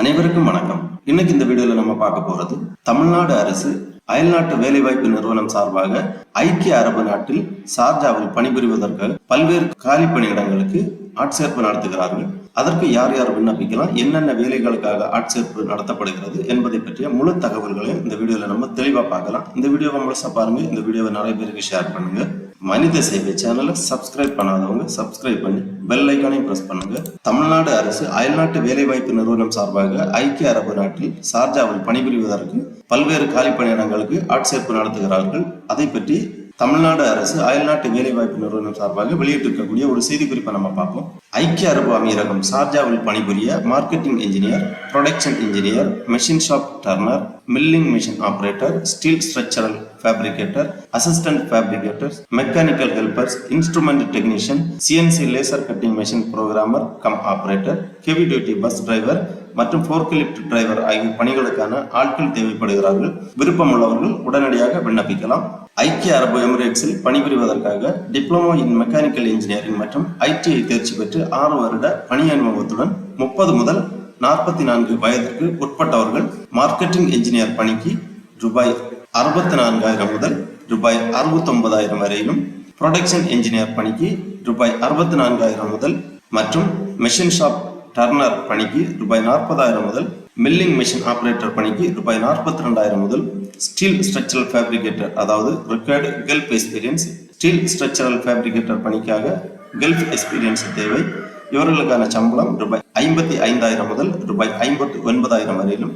அனைவருக்கும் வணக்கம். இன்னைக்கு இந்த வீடியோல நம்ம பார்க்க போறது தமிழ்நாடு அரசு அயல்நாட்டு வேலைவாய்ப்பு நிறுவனம் சார்பாக ஐக்கிய அரபு நாட்டில் சார்ஜாவில் பணிபுரிவதற்காக பல்வேறு காலி பணியிடங்களுக்கு ஆட்சேர்ப்பு நடத்துகிறார்கள். அதற்கு யார் யார் விண்ணப்பிக்கலாம் என்னென்ன வேலைகளுக்காக ஆட்சேர்ப்பு நடத்தப்படுகிறது என்பதை பற்றிய முழு தகவல்களை இந்த வீடியோல நம்ம தெளிவா பார்க்கலாம். இந்த வீடியோவை முழுசா பாருங்க இந்த வீடியோவை நிறைய பேருக்கு ஷேர் பண்ணுங்க. மனித சேவை சேனலை சப்ஸ்கிரைப் பண்ணாதவங்க சப்ஸ்கிரைப் பண்ணி பெல் ஐக்கானையும் பிரஸ் பண்ணுங்க. தமிழ்நாடு அரசு அயல்நாட்டு வேலைவாய்ப்பு நிறுவனம் சார்பாக ஐக்கிய அரபு நாட்டில் சார்ஜாவில் பணிபுரிவதற்கு பல்வேறு காலி பணியிடங்களுக்கு ஆட்சேர்ப்பு நடத்துகிறார்கள். அதை பற்றி தமிழ்நாடு அரசு அயல்நாட்டு வேலைவாய்ப்பு நிறுவனம் சார்பாக வெளியிட்டிருக்கக்கூடிய ஒரு செய்திக்குறிப்பை நம்ம பார்ப்போம். ஐக்கிய அரபு அமீரகம் சார்ஜாவில் பணிபுரிய marketing engineer production engineer machine shop turner milling machine operator steel structural fabricator assistant fabricators mechanical helpers instrument technician CNC laser cutting machine programmer cum operator heavy duty bus driver மற்றும் போர்க்லிப்ட் டிரைவர் ஆகிய பணிகளுக்கான ஆட்கள் தேவைப்படுகிறார்கள். விருப்பமுள்ளவர்கள் உடனடியாக விண்ணப்பிக்கலாம். ஐக்கிய அரபு எமிரேட்ஸில் பணிபுரிவதற்காக டிப்ளமோ இன் மெக்கானிக்கல் இன்ஜினியரிங் மற்றும் ஐடிஐ தேர்ச்சி பெற்று ஆறு வருட பணி அனுபவத்துடன் முப்பது முதல் நாற்பத்தி நான்கு வயதிற்கு உட்பட்டவர்கள் மார்க்கெட்டிங் இன்ஜினியர் பணிக்கு ரூபாய் அறுபத்தி நான்காயிரம் முதல் ரூபாய் அறுபத்தொன்பதாயிரம் வரையிலும் ப்ரொடக்ஷன் இன்ஜினியர் பணிக்கு ரூபாய் அறுபத்தி நான்காயிரம் முதல் மற்றும் மெஷின் ஷாப் டர்னர் பணிக்கு ரூபாய் நாற்பதாயிரம் முதல் மில்லிங் மெஷின் ஆபரேட்டர் பணிக்கு ரூபாய் நாற்பத்தி ரெண்டாயிரம் முதல் ஸ்டீல் ஸ்ட்ரக்சரல் ஃபேப்ரிகேட்டர் அதாவது required gulf experience steel structural fabricator பணிக்காக கெல்ஃப் எக்ஸ்பீரியன்ஸ் தேவை. இவர்களுக்கான சம்பளம் ரூபாய் ஐம்பத்தி ஐந்தாயிரம் முதல் ரூபாய் ஐம்பத்தி ஒன்பதாயிரம் வரையிலும்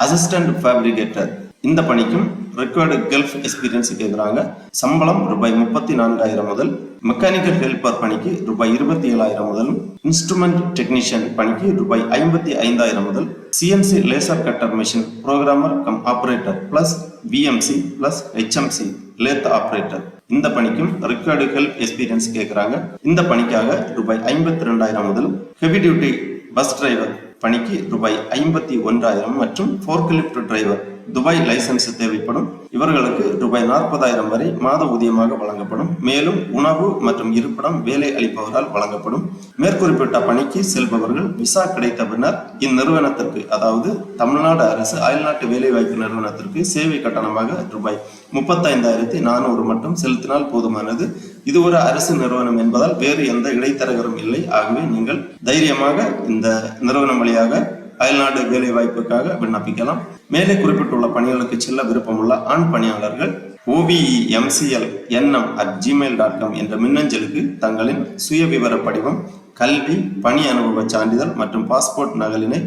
அசிஸ்டன்ட் ஃபேப்ரிகேட்டர் இந்த பணிக்கும் ரெக்வயர்டு கெல்ஃப் எக்ஸ்பீரியன்ஸ் கேட்குறாங்க சம்பளம் ரூபாய் முப்பத்தி நான்காயிரம் முதல் மெக்கானிக்கல் ஹெல்பர் பணிக்கு ரூபாய் இருபத்தி ஏழாயிரம் முதலும் இன்ஸ்ட்ருமெண்ட் டெக்னீஷியன் பணிக்கு ரூபாய் ஐம்பத்தி ஐந்தாயிரம் முதல் CNC laser cutter machine programmer cum operator plus VMC plus HMC lathe operator இந்த பணிக்கும் ரெக்வயர்டு ஹெல்ப் எக்ஸ்பீரியன்ஸ் கேட்குறாங்க இந்த பணிக்காக ரூபாய் ஐம்பத்தி ரெண்டாயிரம் முதல் ஹெவி டியூட்டி பஸ் டிரைவர் பணிக்கு ரூபாய் ஐம்பத்தி ஒன்றாயிரம் மற்றும் ஃபோர்க்லிஃப்ட் டிரைவர் துபாய் லைசன்ஸ் தேவைப்படும். இவர்களுக்கு ரூபாய் நாற்பதாயிரம் வரை மாத ஊதியமாக வழங்கப்படும். மேலும் உணவு மற்றும் இருப்பிடம் வேலை அளிப்பவரால் வழங்கப்படும். மேற்குறிப்பிட்ட பணிக்கு செல்பவர்கள் விசா கிடைத்த பின்னர் இந்நிறுவனத்திற்கு அதாவது தமிழ்நாடு அரசு அயல்நாட்டு வேலைவாய்ப்பு நிறுவனத்திற்கு சேவை கட்டணமாக ரூபாய் முப்பத்தைந்தாயிரத்தி நானூறு மட்டும் செலுத்தினால் போதுமானது. இது ஒரு அரசு நிறுவனம் என்பதால் வேறு எந்த இடைத்தரகரும் இல்லை. ஆகவே நீங்கள் தைரியமாக இந்த நிறுவனம் வழியாக அயல்நாடு வேலை வாய்ப்புக்காக விண்ணப்பிக்கலாம். மேலே குறிப்பிட்டுள்ள பணிகளுக்கு செல்ல விருப்பமுள்ள ஆண் பணியாளர்கள் OPE MCL NM at Gmail dot com என்ற மின்னஞ்சலுக்கு தங்களின் சுய விவர படிவம் கல்வி பணி அனுபவ சான்றிதழ் மற்றும் பாஸ்போர்ட் நகலினை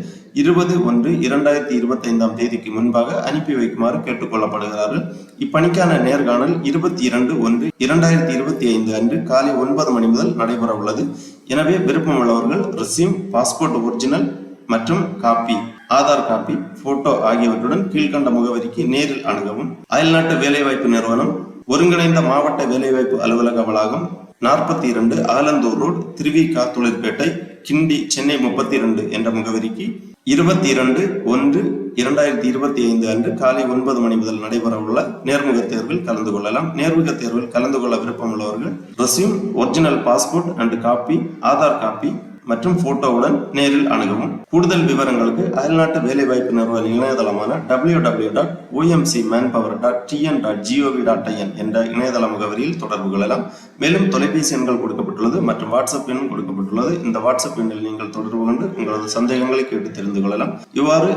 இருபது ஒன்று இரண்டாயிரத்தி இருபத்தி ஐந்தாம் தேதிக்கு முன்பாக அனுப்பி வைக்குமாறு கேட்டுக்கொள்ளப்படுகிறார்கள் இப்பணிக்கான நேர்காணல் இருபத்தி இரண்டு ஒன்று இரண்டாயிரத்தி இருபத்தி ஐந்து அன்று காலை ஒன்பது மணி முதல் நடைபெற உள்ளது எனவே விருப்பமுள்ளவர்கள் ரிசீம் பாஸ்போர்ட் ஒரிஜினல் மற்றும் காப்பி ஆதார் காப்பி போட்டோ ஆகியவற்றுடன் கீழ்கண்ட முகவரிக்கு நேரில் அணுகவும். அயல்நாட்டு வேலைவாய்ப்பு நிறுவனம் ஒருங்கிணைந்த மாவட்ட வேலைவாய்ப்பு அலுவலக வளாகம் நாற்பத்தி இரண்டு ஆலந்தூர் ரோடு திருவிகா தொழிற்பேட்டை கிண்டி சென்னை முப்பத்தி இரண்டு என்ற முகவரிக்கு இருபத்தி இரண்டு ஒன்று இரண்டாயிரத்தி இருபத்தி ஐந்து அன்று காலை ஒன்பது மணி முதல் நடைபெறவுள்ள நேர்முக தேர்வில் கலந்து கொள்ளலாம். நேர்முக தேர்வில் கலந்து கொள்ள விருப்பம் உள்ளவர்கள் resume original passport and copy Aadhaar copy மற்றும் போட்டோவுடன் நேரில் அணுகவும். கூடுதல் விவரங்களுக்கு அயல்நாட்டு வேலைவாய்ப்பு நிறுவன இணையதளமான W W dot OMC manpower dot TN dot GOV dot IN என்ற இணையதள முகவரியில் தொடர்பு கொள்ளலாம். மேலும் தொலைபேசி எண்கள் கொடுக்கப்பட்டுள்ளது மற்றும் வாட்ஸ்அப் எண்ணும் கொடுக்கப்பட்டுள்ளது. இந்த வாட்ஸ்அப் எண்ணில் நீங்கள் தொடர்பு கொண்டு உங்களது சந்தேகங்களை கேட்டு தெரிந்து கொள்ளலாம். இவ்வாறு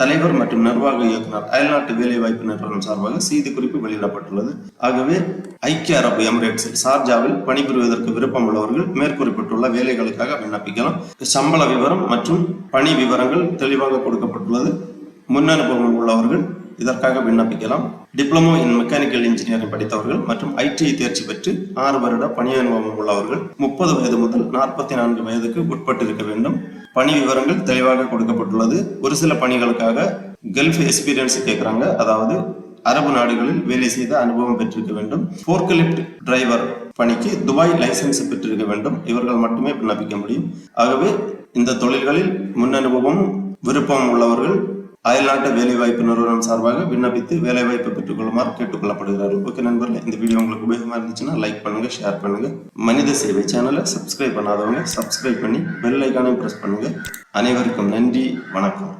தலைவர் மற்றும் நிர்வாக இயக்குனர் அயல்நாட்டு வேலைவாய்ப்பு நிறுவனம் சார்பாக செய்தி குறிப்பு வெளியிடப்பட்டுள்ளது. ஆகவே ஐக்கிய அரபு எமிரேட்ஸ் சார்ஜாவில் பணிபுரிவதற்கு விருப்பம் உள்ளவர்கள் மேற்குறிப்பிட்டுள்ள வேலைகளுக்காக விண்ணப்பிக்கலாம். சம்பள விவரம் மற்றும் பணி விவரங்கள் தெளிவாக கொடுக்கப்பட்டுள்ளது. முன்னனுபவம் உள்ளவர்கள் இதற்காக விண்ணப்பிக்கலாம். டிப்ளமோ இன் மெக்கானிக்கல் இன்ஜினியரிங் படித்தவர்கள் மற்றும் ஐடிஐ தேர்ச்சி பெற்று ஆறு வருட பணி அனுபவம் உள்ளவர்கள் முப்பது வயது முதல் நாற்பத்தி நான்கு வயதுக்கு உட்பட்டிருக்க வேண்டும். பணி விவரங்கள் தெளிவாக கொடுக்கப்பட்டுள்ளது. ஒரு சில பணிகளுக்காக கல்ஃப் எக்ஸ்பீரியன்ஸ் கேட்குறாங்க அதாவது அரபு நாடுகளில் வேலை செய்த அனுபவம் பெற்றிருக்க வேண்டும். போர்க்லிப்ட் டிரைவர் பணிக்கு துபாய் லைசன்ஸ் பெற்றிருக்க வேண்டும். இவர்கள் மட்டுமே விண்ணப்பிக்க முடியும். ஆகவே இந்த தொழில்களில் முன் அனுபவம் விருப்பம் உள்ளவர்கள் அயல்நாட்டு வேலைவாய்ப்பு நிறுவனம் சார்பாக விண்ணப்பித்து வேலைவாய்ப்பு பெற்றுக் கொள்ளுமாறு ஓகே நண்பர்களே இந்த வீடியோ உங்களுக்கு உபயோகமா இருந்துச்சுன்னா லைக் பண்ணுங்க ஷேர் பண்ணுங்க. மனித சேவை சேனலை சப்ஸ்கிரைப் பண்ணாதவங்க சப்ஸ்கிரைப் பண்ணி பெல் ஐக்கானையும் பிரஸ் பண்ணுங்க. அனைவருக்கும் நன்றி வணக்கம்.